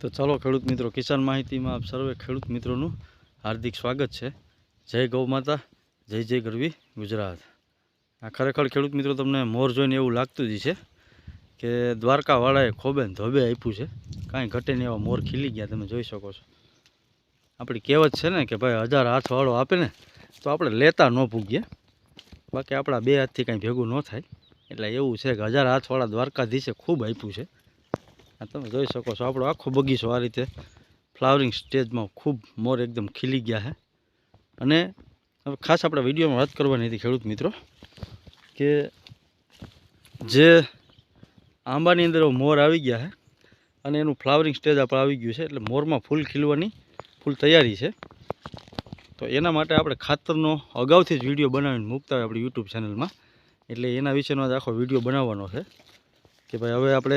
તો ચાલો ખેડૂત મિત્રો, કિસાન માહિતીમાં આપ સર્વે ખેડૂત મિત્રોનું હાર્દિક સ્વાગત છે. જય ગૌ માતા, જય જય ગરવી ગુજરાત. આ ખરેખર ખેડૂત મિત્રો, તમને મોર જોઈને એવું લાગતું જ છે કે દ્વારકાવાળાએ ખોબે ને ધોબે આપ્યું છે. કાંઈ ઘટે નહીં, એવા મોર ખીલી ગયા, તમે જોઈ શકો છો. આપણી કહેવત છે ને કે ભાઈ, હજાર હાથવાળો આપે ને, તો આપણે લેતા ન ભૂગીએ. બાકી આપણા બે હાથથી કાંઈ ભેગું ન થાય. એટલે એવું છે કે હજાર હાથવાળા દ્વારકાધીશે ખૂબ આપ્યું છે. તમે જોઈ શકો છો, આપણો આખો બગીચો આ રીતે ફ્લાવરિંગ સ્ટેજમાં ખૂબ મોર એકદમ ખીલી ગયા છે અને હવે ખાસ આપણે વિડીયોમાં વાત કરવાની હતી ખેડૂત મિત્રો, કે જે આંબાની અંદર મોર આવી ગયા છે અને એનું ફ્લાવરિંગ સ્ટેજ આપણે આવી ગયું છે, એટલે મોરમાં ફૂલ ખીલવાની, ફૂલ તૈયારી છે. તો એના માટે આપણે ખાતરનો અગાઉથી જ વીડિયો બનાવીને મૂકતા હોય આપણી યુટ્યુબ ચેનલમાં એટલે એના વિશેનો જ આખો વીડિયો બનાવવાનો છે, કે ભાઈ હવે આપણે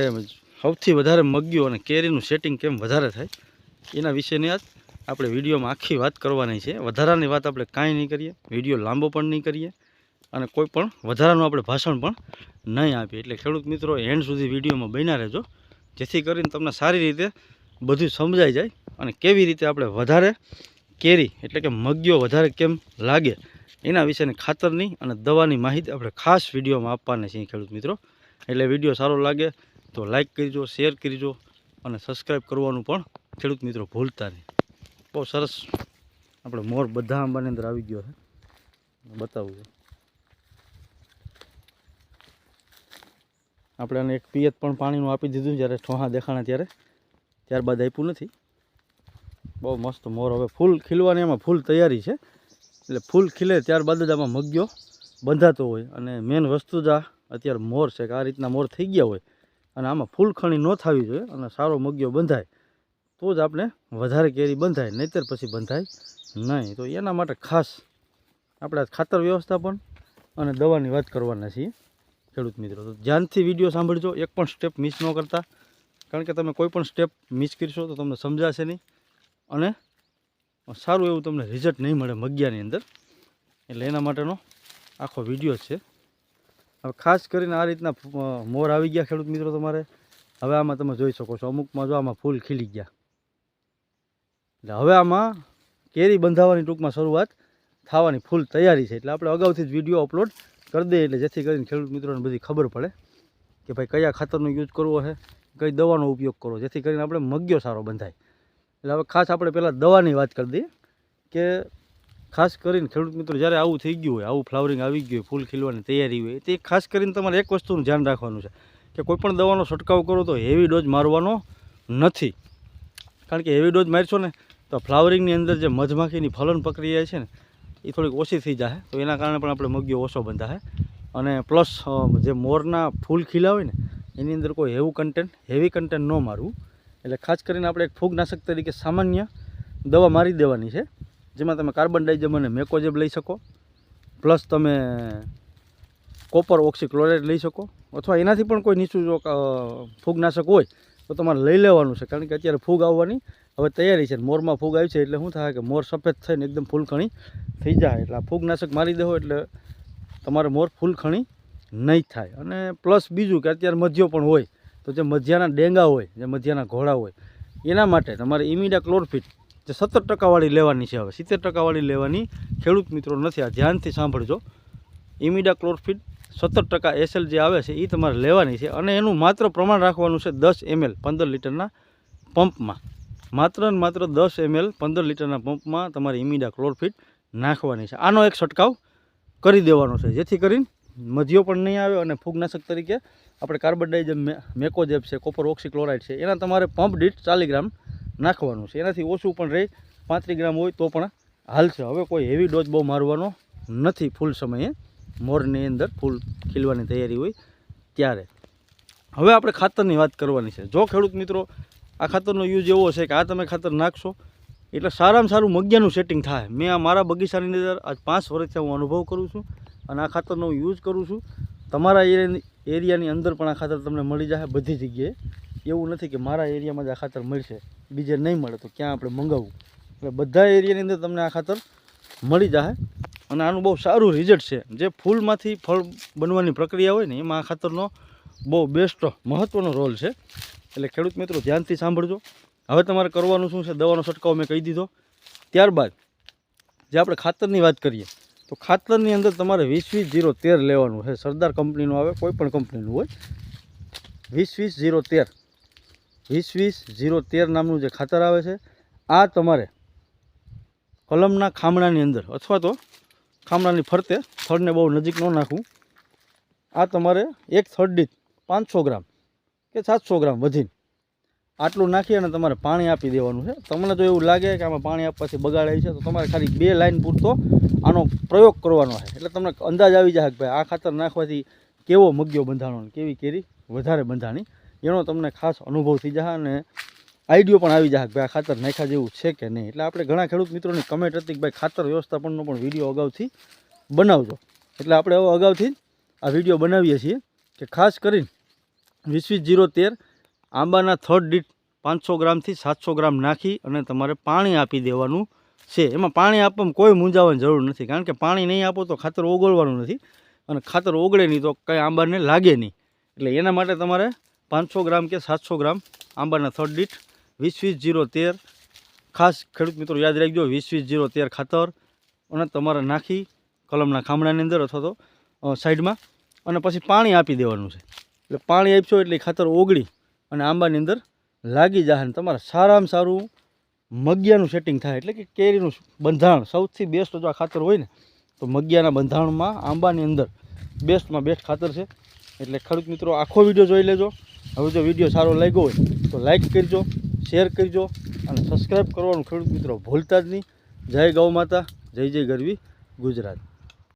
સૌથી વધારે મગ્યું અને કેરીનું સેટિંગ કેમ વધારે થાય, એના વિશેની આજ આપણે વિડીયોમાં આખી વાત કરવાની છે. વધારાની વાત આપણે કાંઈ નહીં કરીએ, વીડિયો લાંબો પણ નહીં કરીએ અને કોઈ પણ વધારાનું આપણે ભાષણ પણ નહીં આપીએ. એટલે ખેડૂત મિત્રો એન્ડ સુધી વિડીયોમાં બન્યા રહેજો, જેથી કરીને તમને સારી રીતે બધું સમજાઈ જાય અને કેવી રીતે આપણે વધારે કેરી, એટલે કે મગ્યો વધારે કેમ લાગે, એના વિશેની ખાતરની અને દવાની માહિતી આપણે ખાસ વિડીયોમાં આપવાના છીએ ખેડૂત મિત્રો. એટલે વીડિયો સારો લાગે તો લાઈક કરજો શેર કરજો અને સબસ્ક્રાઈબ કરવાનું પણ ખેડૂત મિત્રો ભૂલતા નહીં. બહુ સરસ આપણે મોર બધા આંબાની અંદર આવી ગયો છે. બતાવું આપણે આને એક પિયત પણ પાણીનું આપી દીધું જ્યારે ઠોહા દેખાણા ત્યારે, ત્યારબાદ આપ્યું નથી. બહુ મસ્ત મોર હવે ફૂલ ખીલવાની એમાં ફૂલ તૈયારી છે. એટલે ફૂલ ખીલે ત્યારબાદ જ આમાં મગ્યો, બંધાતો હોય. અને મેન વસ્તુ જ આ, અત્યારે મોર છે કે આ રીતના મોર થઈ ગયા હોય. અને આમાં ફૂલ ખણી ન થવી જોઈએ અને સારો મગ્યો બંધાય, તો જ આપણે વધારે કેરી બંધાય, નહીંતર પછી બંધાય નહીં. તો એના માટે ખાસ આપણે ખાતર વ્યવસ્થાપન અને દવાની વાત કરવાના છીએ, ખેડૂત મિત્રો. તો ધ્યાનથી વીડિયો સાંભળજો, એક પણ સ્ટેપ મિસ ન કરતા. કારણ કે તમે કોઈ પણ સ્ટેપ મિસ કરશો તો તમને સમજાશે નહીં અને સારું એવું તમને રિઝલ્ટ નહીં મળે મગ્યાની અંદર. એટલે એના માટેનો આખો વીડિયો છે. હવે ખાસ કરીને આ રીતના મોર આવી ગયા ખેડૂત મિત્રો તમારે. હવે આમાં તમે જોઈ શકો છો, અમુકમાં જો આમાં ફૂલ ખીલી ગયા. એટલે હવે આમાં કેરી બંધાવવાની ટૂંકમાં શરૂઆત થવાની ફૂલ તૈયારી છે. એટલે આપણે અગાઉથી જ વીડિયો અપલોડ કરી દઈએ એટલે જેથી કરીને ખેડૂત મિત્રોને બધી ખબર પડે કે ભાઈ કયા ખાતરનો યુઝ કરવો છે, કઈ દવાનો ઉપયોગ કરવો, જેથી કરીને આપણે મગ્યો સારો બંધાય. એટલે હવે ખાસ આપણે પહેલાં દવાની વાત કરી દઈએ કે ખાસ કરીને ખેડૂત મિત્રો જ્યારે આવું થઈ ગયું હોય, આવું ફ્લાવરિંગ આવી ગયું હોય, ફૂલ ખીલવાની તૈયારી હોય, તે ખાસ કરીને તમારે એક વસ્તુનું ધ્યાન રાખવાનું છે કે કોઈ પણ દવાનો છંટકાવ કરો તો હેવી ડોઝ મારવાનો નથી. કારણ કે હેવી ડોઝ મારશો ને તો ફ્લાવરિંગની અંદર જે મધમાખીની ફલન પ્રક્રિયા છે ને, એ થોડીક ઓછી થઈ જાય તો એના કારણે પણ આપણે મગ્યો ઓછો બંધાય અને પ્લસ જે મોરના ફૂલ ખીલા હોય ને, એની અંદર કોઈ હેવું કન્ટેન્ટ હેવી કન્ટેન્ટ ન મારવું. એટલે ખાસ કરીને આપણે એક ફૂગનાશક તરીકે સામાન્ય દવા મારી દેવાની છે. જેમાં તમે કાર્બન ડાયજમ અને મેકોજેબ લઈ શકો. પ્લસ તમે કોપર ઓક્સીક્લોરાઇડ લઈ શકો. અથવા એનાથી પણ કોઈ નીચું ફૂગનાશક હોય, તો તમારે લઈ લેવાનું છે. કારણ કે અત્યારે ફૂગ આવવાની, હવે તૈયારી છે મોરમાં ફૂગ આવી છે એટલે શું થાય કે મોર સફેદ થઈને એકદમ ફૂલખણી થઈ જાય. એટલે આ ફૂગનાશક મારી દેવો એટલે તમારે મોર ફૂલખણી નહીં થાય. અને પ્લસ બીજું કે અત્યારે મધ્યો પણ હોય, તો જે મધ્યાના ડેંગા હોય, જે મધ્યાના ઘોડા હોય, એના માટે તમારે ઇમિડા ક્લોરફિટ જે સત્તર ટકાવાળી લેવાની છે હવે. સિત્તેર ટકાવાળી લેવાની ખેડૂત મિત્રો નથી. આ ધ્યાનથી સાંભળજો. ઇમિડા ક્લોરફિટ સત્તર ટકા એસએલ જે આવે છે એ તમારે લેવાની છે અને એનું માત્ર પ્રમાણ રાખવાનું છે દસ એમએલ પંદર લીટરના પંપમાં. માત્ર ને માત્ર દસ એમએલ પંદર લીટરના પંપમાં તમારે ઇમિડા ક્લોરફિટ નાખવાની છે. આનો એક છંટકાવ કરી દેવાનો છે. જેથી કરીને મધ્યો પણ નહીં આવે અને ફૂગનાશક તરીકે આપણે કાર્બન ડાઇઝમ મેકોજેબ છે, કોપર ઓક્સિક્લોરાઇડ છે, એના તમારે પંપ દીઠ ચાલીસ ગ્રામ નાખવાનું છે. એનાથી ઓછું પણ રહે. પાંત્રીસ ગ્રામ હોય તો પણ હાલશે હવે કોઈ હેવી ડોઝ બહુ મારવાનો નથી ફૂલ સમયે. મોરની અંદર ફૂલ ખીલવાની તૈયારી હોય ત્યારે. હવે આપણે ખાતરની વાત કરવાની છે. જો ખેડૂત મિત્રો, આ ખાતરનો યુઝ એવો છે કે આ તમે ખાતર નાખશો, એટલે સારામાં સારું મગ્યાનું સેટિંગ થાય. મેં આ મારા બગીચાની અંદર આજ પાંચ વર્ષથી હું અનુભવ કરું છું અને આ ખાતરનો હું યુઝ કરું છું. તમારા એરિયાની અંદર પણ આ ખાતર તમને મળી જાય બધી જગ્યાએ. એવું નથી કે મારા એરિયામાં જ આ ખાતર મળશે. બીજે નહીં મળે તો ક્યાં આપણે મંગાવવું એટલે બધા એરિયાની અંદર તમને આ ખાતર મળી જશે અને આનું બહુ સારું રિઝલ્ટ છે. જે ફૂલમાંથી ફળ બનવાની પ્રક્રિયા હોય ને, એમાં આ ખાતરનો બહુ બેસ્ટ મહત્ત્વનો રોલ છે. એટલે ખેડૂત મિત્રો, ધ્યાનથી સાંભળજો. હવે તમારે કરવાનું શું છે? દવાનો છંટકાવ મેં કહી દીધો. ત્યારબાદ, જે આપણે ખાતરની વાત કરીએ, તો ખાતરની અંદર તમારે વીસ વીસ જીરો તેર લેવાનું છે. સરદાર કંપનીનું આવે, કોઈ પણ કંપનીનું હોય. વીસ વીસ જીરો તેર. વીસ વીસ ઝીરો તેર નામનું જે ખાતર આવે છે, આ તમારે કલમના ખામણાની અંદર અથવા તો ખામણાની ફરતે થડને બહુ નજીક ન નાખવું. આ તમારે એક થડ દીઠ પાંચસો ગ્રામ કે સાતસો ગ્રામ વધીને આટલું નાખી અને તમારે પાણી આપી દેવાનું છે. તમને જો એવું લાગે કે આમાં પાણી આપવાથી બગાડાય છે, તો તમારે ખાલી બે લાઈન પૂરતો આનો પ્રયોગ કરવાનો છે. એટલે તમને અંદાજ આવી જાય કે ભાઈ આ ખાતર નાખવાથી કેવો મગ્યો બંધાણો કેવી કેરી, વધારે બંધાણી એનો તમને ખાસ અનુભવ થઈ જાય અને આઈડિયો પણ આવી કે ભાઈ ખાતર નાખ્યા જેવું છે કે નહીં. એટલે આપણે ઘણા ખેડૂત મિત્રોની કમેન્ટ હતી કે ભાઈ ખાતર વ્યવસ્થાપનનો પણ વીડિયો અગાઉથી બનાવજો. એટલે આપણે હવે અગાઉથી આ વીડિયો બનાવીએ છીએ કે ખાસ કરીને વીસ વીસ જીરો તેર આંબાના થર્ડ દીઠ પાંચસો ગ્રામથી સાતસો ગ્રામ નાખી અને તમારે પાણી આપી દેવાનું છે. એમાં પાણી આપવામાં કોઈ મૂંઝાવાની જરૂર નથી કારણ કે પાણી નહીં આપો તો ખાતર ઓગળવાનું નથી અને ખાતર ઓગળે નહીં તો કંઈ આંબાને લાગે નહીં. એટલે એના માટે તમારે પાંચસો ગ્રામ કે સાતસો ગ્રામ આંબાના થર્ડ દીઠ વીસ વીસ જીરો તેર. ખાસ ખેડૂત મિત્રો યાદ રાખજો, વીસ વીસ જીરો તેર ખાતર અને તમારે નાખી કલમના ખામણાની અંદર અથવા તો સાઈડમાં અને પછી પાણી આપી દેવાનું છે. એટલે પાણી આપશો એટલે ખાતર ઓગળી અને આંબાની અંદર લાગી જાય અને તમારે સારામાં સારું મગિયાનું સેટિંગ થાય. એટલે કે કેરીનું બંધારણ સૌથી બેસ્ટ જો આ ખાતર હોય ને, તો મગિયાના બંધારણમાં આંબાની અંદર બેસ્ટમાં બેસ્ટ ખાતર છે. એટલે ખેડૂત મિત્રો, આખો વીડિયો જોઈ લેજો. હવે જો વીડિયો સારો લાગ્યો હોય, તો લાઈક કરજો શેર કરજો અને સબસ્ક્રાઈબ કરવાનું ખેડૂત મિત્રો ભૂલતા જ નહીં. જય ગૌ માતા, જય જય ગરવી ગુજરાત.